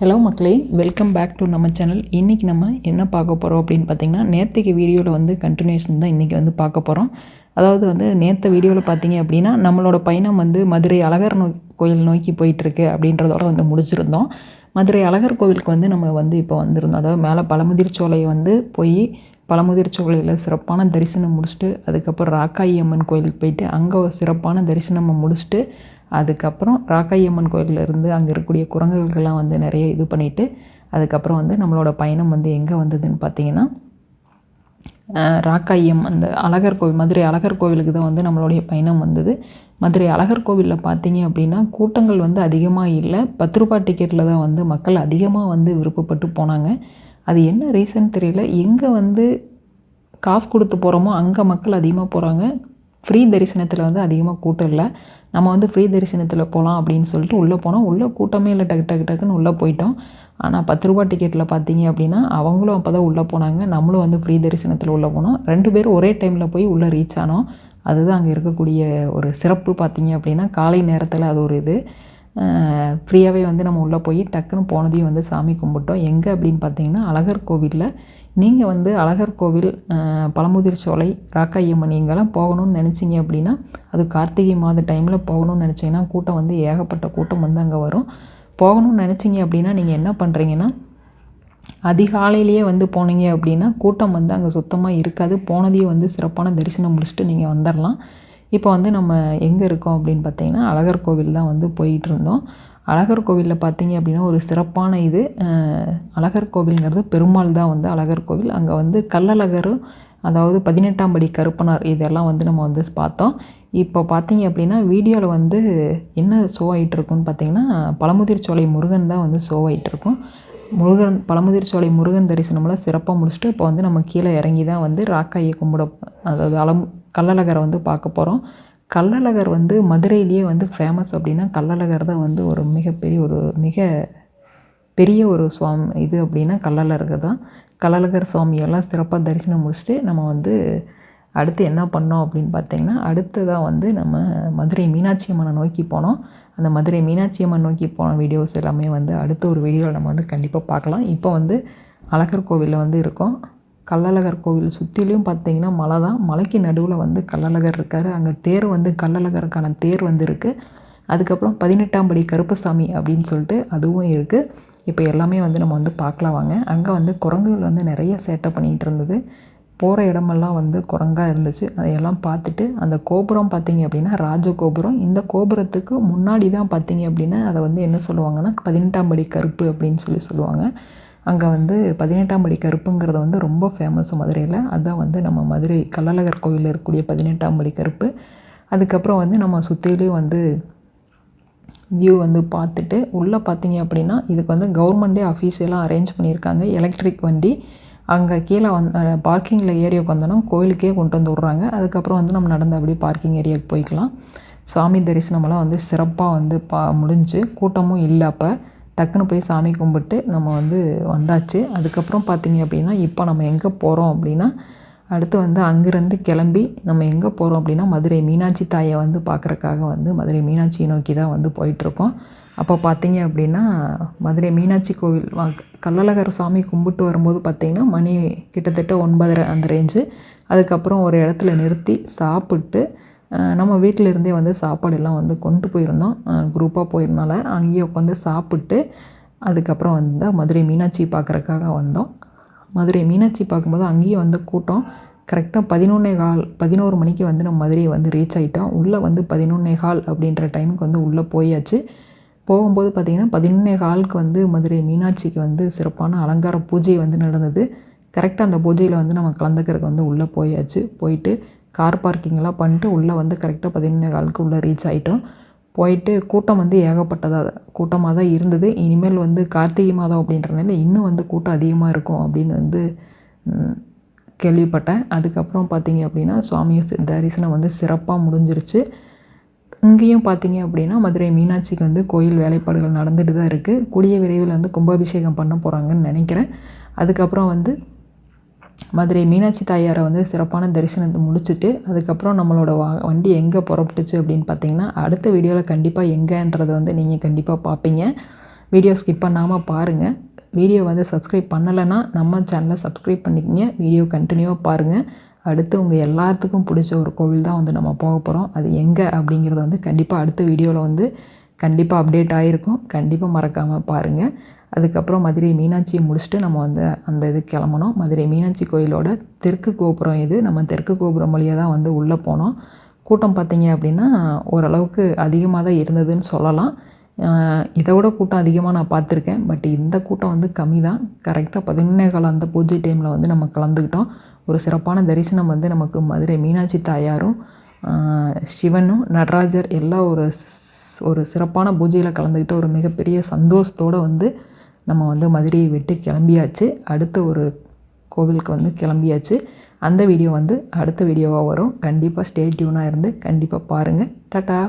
Hello மக்களே. Welcome back to நம்ம channel இன்றைக்கி நம்ம என்ன பார்க்க போகிறோம் அப்படின்னு பார்த்தீங்கன்னா நேற்றுக்கு வீடியோவில் வந்து கண்டினியூஷன் தான் இன்றைக்கி வந்து பார்க்க போகிறோம் அதாவது வந்து நேற்று வீடியோவில் பார்த்தீங்க அப்படின்னா நம்மளோட பயணம் வந்து மதுரை அழகர் நோ கோயில் நோக்கி போயிட்டுருக்கு அப்படின்றதோட வந்து முடிச்சிருந்தோம். மதுரை அழகர் கோவிலுக்கு வந்து நம்ம வந்து இப்போ வந்திருந்தோம். அதாவது மேலே பழமுதிர் சோலை வந்து போய் பழமுதிர் சோலையில் சிறப்பான தரிசனம் முடிச்சுட்டு அதுக்கப்புறம் ராக்காயி அம்மன் கோயிலுக்கு போயிட்டு அங்கே ஒரு சிறப்பான தரிசனம் முடிச்சுட்டு அதுக்கப்புறம் ராக்காயம்மன் அம்மன் இருந்து அங்கே இருக்கக்கூடிய குரங்குகளுக்கெல்லாம் வந்து நிறைய இது பண்ணிவிட்டு அதுக்கப்புறம் வந்து நம்மளோட பயணம் வந்து எங்கே வந்ததுன்னு பார்த்தீங்கன்னா ராக்காயம் அந்த அழகர் கோவில் மதுரை அழகர் கோவிலுக்கு தான் வந்து நம்மளுடைய பயணம் வந்தது. மதுரை அழகர் கோவிலில் பார்த்தீங்க அப்படின்னா கூட்டங்கள் வந்து அதிகமாக இல்லை. பத்து ரூபாய் டிக்கெட்டில் தான் வந்து மக்கள் அதிகமாக வந்து விருப்பப்பட்டு போனாங்க. அது என்ன ரீசன் தெரியல. எங்கே வந்து காசு கொடுத்து போகிறோமோ அங்கே மக்கள் அதிகமாக போகிறாங்க ஃப்ரீ தரிசனத்தில் வந்து அதிகமாக கூட்டம் இல்லை. நம்ம வந்து ஃப்ரீ தரிசனத்தில் போகலாம் அப்படின்னு சொல்லிட்டு உள்ளே போனோம். உள்ளே கூட்டமே இல்லை டக்கு டக்கு டக்குன்னு உள்ளே போயிட்டோம். ஆனால் பத்து ரூபா டிக்கெட்டில் பார்த்தீங்க அப்படின்னா அவங்களும் அப்போ தான் உள்ளே போனாங்க. நம்மளும் வந்து ஃப்ரீ தரிசனத்தில் உள்ளே போனோம். ரெண்டு பேரும் ஒரே டைமில் போய் உள்ளே ரீச் ஆனோம். அதுதான் அங்கே இருக்கக்கூடிய ஒரு சிறப்பு பார்த்தீங்க அப்படின்னா காலை நேரத்தில் அது ஒரு இது. ஃப்ரீயாகவே வந்து நம்ம உள்ளே போய் டக்குன்னு போனதையும் வந்து சாமி கும்பிட்டோம். எங்கே அப்படின்னு பார்த்தீங்கன்னா அழகர் கோவிலில் நீங்கள் வந்து அழகர் கோவில் அஹ், பழமுதிர் சோலை ராக்காயம்மன் இங்கெல்லாம் போகணும்னு நினச்சிங்க அப்படின்னா அது கார்த்திகை மாத டைமில் போகணும்னு நினச்சிங்கன்னா கூட்டம் வந்து ஏகப்பட்ட கூட்டம் வந்து அங்கே வரும். போகணும்னு நினச்சிங்க அப்படின்னா நீங்கள் என்ன பண்ணுறீங்கன்னா அதிகாலையிலேயே வந்து போனீங்க அப்படின்னா கூட்டம் வந்து அங்கே சுத்தமாக இருக்காது. போனதையும் வந்து சிறப்பான தரிசனம் முடிச்சுட்டு நீங்கள் வந்துடலாம் இப்போ வந்து நம்ம எங்கே இருக்கோம் அப்படின்னு பார்த்தீங்கன்னா அழகர் கோவில் தான் வந்து போயிட்டு இருந்தோம். அழகர் கோவிலில் பார்த்தீங்க அப்படின்னா ஒரு சிறப்பான இது. அழகர் கோவில்ங்கிறது பெருமாள் தான் வந்து அழகர் கோவில். அங்கே வந்து கள்ளழகரும் அதாவது பதினெட்டாம் படி கருப்பனார் இதெல்லாம் வந்து நம்ம வந்து பார்த்தோம். இப்போ பார்த்தீங்க அப்படின்னா வீடியோவில் வந்து என்ன ஷோ ஆகிட்டுருக்குன்னு பார்த்தீங்கன்னா பழமுதிர் சோலை முருகன் தான் வந்து ஷோ ஆகிட்டுருக்கும் முருகன் பழமுதிர் சோலை முருகன் தரிசனமெல்லாம் சிறப்பாக முடிச்சுட்டு இப்போ வந்து நம்ம கீழே இறங்கி தான் வந்து ராக்காயை கும்பிட அதாவது அலம் கள்ளழகரை வந்து பார்க்க போகிறோம் கள்ளழகர் வந்து மதுரையிலேயே வந்து ஃபேமஸ் அப்படின்னா கள்ளழகர் தான் வந்து ஒரு மிகப்பெரிய ஒரு மிக பெரிய ஒரு சுவாமி இது அப்படின்னா கள்ளழகர் தான். கள்ளழகர் சுவாமியெல்லாம் சிறப்பாக தரிசனம் முடிச்சுட்டு நம்ம வந்து அடுத்து என்ன பண்ணோம் அப்படின்னு பார்த்தீங்கன்னா அடுத்ததாக வந்து நம்ம மதுரை மீனாட்சி அம்மனை நோக்கி போனோம். அந்த மதுரை மீனாட்சி அம்மன் நோக்கி போன வீடியோஸ் எல்லாமே வந்து அடுத்த ஒரு வீடியோவில் நம்ம வந்து கண்டிப்பாக பார்க்கலாம். இப்போ வந்து அழகர் கோவிலில் வந்து இருக்கோம். கள்ளழகர் கோவில் சுற்றிலையும் பார்த்தீங்கன்னா மலை தான். மலைக்கு நடுவில் வந்து கள்ளழகர் இருக்கார். அங்கே தேர் வந்து கள்ளழகருக்கான தேர் வந்து இருக்குது அதுக்கப்புறம் பதினெட்டாம் படி கருப்பசாமி அப்படின்னு சொல்லிட்டு அதுவும் இருக்குது இப்போ எல்லாமே வந்து நம்ம வந்து பார்க்கலாம் வாங்க. அங்கே வந்து குரங்குகள் வந்து நிறைய சேட்டை பண்ணிகிட்டு இருந்தது. போகிற இடமெல்லாம் வந்து குரங்காக இருந்துச்சு. அதையெல்லாம் பார்த்துட்டு அந்த கோபுரம் பார்த்தீங்க அப்படின்னா ராஜ கோபுரம் இந்த கோபுரத்துக்கு முன்னாடி தான் பார்த்தீங்க அப்படின்னா அதை வந்து என்ன சொல்லுவாங்கன்னா பதினெட்டாம் படி கருப்பு அப்படின்னு சொல்லி சொல்லுவாங்க. அங்கே வந்து பதினெட்டாம் படி கருப்புங்கிறது வந்து ரொம்ப ஃபேமஸ் மதுரையில். அதுதான் வந்து நம்ம மதுரை கள்ளழகர் கோவிலில் இருக்கக்கூடிய பதினெட்டாம் படி கருப்பு. அதுக்கப்புறம் வந்து நம்ம சுற்றிலையும் வந்து வியூ வந்து பார்த்துட்டு உள்ளே பார்த்தீங்க அப்படின்னா இதுக்கு வந்து கவர்மெண்ட்டே அஃபீஷியலாக அரேஞ்ச் பண்ணியிருக்காங்க. எலக்ட்ரிக் வண்டி. அங்கே கீழே வந்து பார்க்கிங்கில் ஏறி உட்காந்தோன்னா கோயிலுக்கே கொண்டு வந்து விட்றாங்க. அதுக்கப்புறம் வந்து நம்ம நடந்து அப்படியே பார்க்கிங் ஏரியாவுக்கு போய்க்கலாம். சாமி தரிசனமெல்லாம் வந்து சிறப்பாக வந்து பா முடிஞ்சு. கூட்டமும் இல்லை அப்போ. டக்குன்னு போய் சாமி கும்பிட்டு நம்ம வந்து வந்தாச்சு. அதுக்கப்புறம் பார்த்தீங்க அப்படின்னா இப்போ நம்ம எங்கே போகிறோம் அப்படின்னா அடுத்து வந்து அங்கேருந்து கிளம்பி நம்ம எங்கே போகிறோம் அப்படின்னா மதுரை மீனாட்சி தாயை வந்து பார்க்குறக்காக வந்து மதுரை மீனாட்சியை நோக்கி தான் வந்து போயிட்டுருக்கோம். அப்போ பார்த்தீங்க அப்படின்னா மதுரை மீனாட்சி கோவில் வா- கள்ளழகர் சாமி கும்பிட்டு வரும்போது பார்த்தீங்கன்னா மணி கிட்டத்தட்ட ஒன்பதரை அந்த ரேஞ்சு அதுக்கப்புறம் ஒரு இடத்துல நிறுத்தி சாப்பிட்டு நம்ம வீட்டில் இருந்தே வந்து சாப்பாடு எல்லாம் வந்து கொண்டு போயிருந்தோம். குரூப்பாக போயிருந்தனால அங்கேயே உட்காந்து சாப்பிட்டு அதுக்கப்புறம் வந்து மதுரை மீனாட்சி பார்க்குறக்காக வந்தோம். மதுரை மீனாட்சி பார்க்கும்போது அங்கேயும் வந்து கூட்டம். கரெக்டாக பதினொன்னே கால் பதினோரு மணிக்கு வந்து நம்ம மதுரையை வந்து ரீச் ஆகிட்டோம் உள்ளே வந்து பதினொன்னே கால் அப்படின்ற டைமுக்கு வந்து உள்ளே போயாச்சு. போகும்போது பார்த்திங்கன்னா பதினொன்னே காலுக்கு வந்து மதுரை மீனாட்சிக்கு வந்து சிறப்பான அலங்கார பூஜை வந்து நடந்தது. கரெக்டாக அந்த பூஜையில் வந்து நம்ம கலந்துக்கிறதுக்கு வந்து உள்ளே போயாச்சு. போயிட்டு கார் பார்க்கிங்லாம் பண்ணிட்டு உள்ளே வந்து கரெக்டாக பதினொன்னே காலுக்கு உள்ளே ரீச் ஆகிட்டோம் போயிட்டு கூட்டம் வந்து ஏகப்பட்டதாக கூட்டமாக தான் இருந்தது. இனிமேல் வந்து கார்த்திகை மாதம் அப்படின்றனால இன்னும் வந்து கூட்டம் அதிகமாக இருக்கும் அப்படின்னு வந்து கேள்விப்பட்டேன். அதுக்கப்புறம் பார்த்தீங்க அப்படின்னா சுவாமியை சி- தரிசனம் வந்து சிறப்பாக முடிஞ்சிருச்சு. இங்கேயும் பார்த்தீங்க அப்படின்னா மதுரை மீனாட்சிக்கு வந்து கோயில் வேலைப்பாடுகள் நடந்துட்டு தான் இருக்குது கூடிய விரைவில் வந்து கும்பாபிஷேகம் பண்ண போகிறாங்கன்னு நினைக்கிறேன். அதுக்கப்புறம் வந்து மதுரை மீனாட்சி தாயாரை வந்து சிறப்பான தரிசனத்தை முடிச்சுட்டு அதுக்கப்புறம் நம்மளோட வா வண்டி எங்கே புறப்பட்டுச்சு அப்படின்னு பார்த்தீங்கன்னா அடுத்த வீடியோவில் கண்டிப்பாக எங்கேன்றதை வந்து நீங்கள் கண்டிப்பாக பார்ப்பீங்க வீடியோ ஸ்கிப் பண்ணாமல் பாருங்கள் வீடியோ வந்து சப்ஸ்கிரைப் பண்ணலைன்னா நம்ம சேனலை சப்ஸ்கிரைப் பண்ணிக்கங்க. வீடியோ கண்டினியூவாக பாருங்கள் அடுத்து உங்கள் எல்லாத்துக்கும் பிடிச்ச ஒரு கோவில் தான் வந்து நம்ம போக போகிறோம் அது எங்கே அப்படிங்கிறத வந்து கண்டிப்பாக அடுத்த வீடியோவில் வந்து கண்டிப்பாக அப்டேட் ஆகிருக்கும் கண்டிப்பாக மறக்காமல் பாருங்கள் அதுக்கப்புறம் மதுரை மீனாட்சியை முடிச்சுட்டு நம்ம வந்து அந்த இது கிளம்பணும். மதுரை மீனாட்சி கோயிலோட தெற்கு கோபுரம் இது நம்ம தெற்கு கோபுரம் வழியாக தான் வந்து உள்ளே போனோம். கூட்டம் பார்த்தீங்க அப்படின்னா ஓரளவுக்கு அதிகமாக தான் இருந்ததுன்னு சொல்லலாம். இதை விட கூட்டம் அதிகமாக நான் பார்த்துருக்கேன். பட் இந்த கூட்டம் வந்து கம்மி தான். கரெக்டாக பதினொன்னே கால அந்த பூஜை டைமில் வந்து நம்ம கலந்துக்கிட்டோம். ஒரு சிறப்பான தரிசனம் வந்து நமக்கு மதுரை மீனாட்சி தாயாரும் சிவனும் நடராஜர் எல்லாம் ஒரு ஒரு சிறப்பான பூஜையில் கலந்துக்கிட்டு ஒரு மிகப்பெரிய சந்தோஷத்தோடு வந்து நம்ம வந்து மதுரையை விட்டு கிளம்பியாச்சு. அடுத்த ஒரு கோவிலுக்கு வந்து கிளம்பியாச்சு. அந்த வீடியோ வந்து அடுத்த வீடியோவாக வரும். கண்டிப்பாக ஸ்டே டியூனாக இருந்து கண்டிப்பாக பாருங்கள் டாட்டா!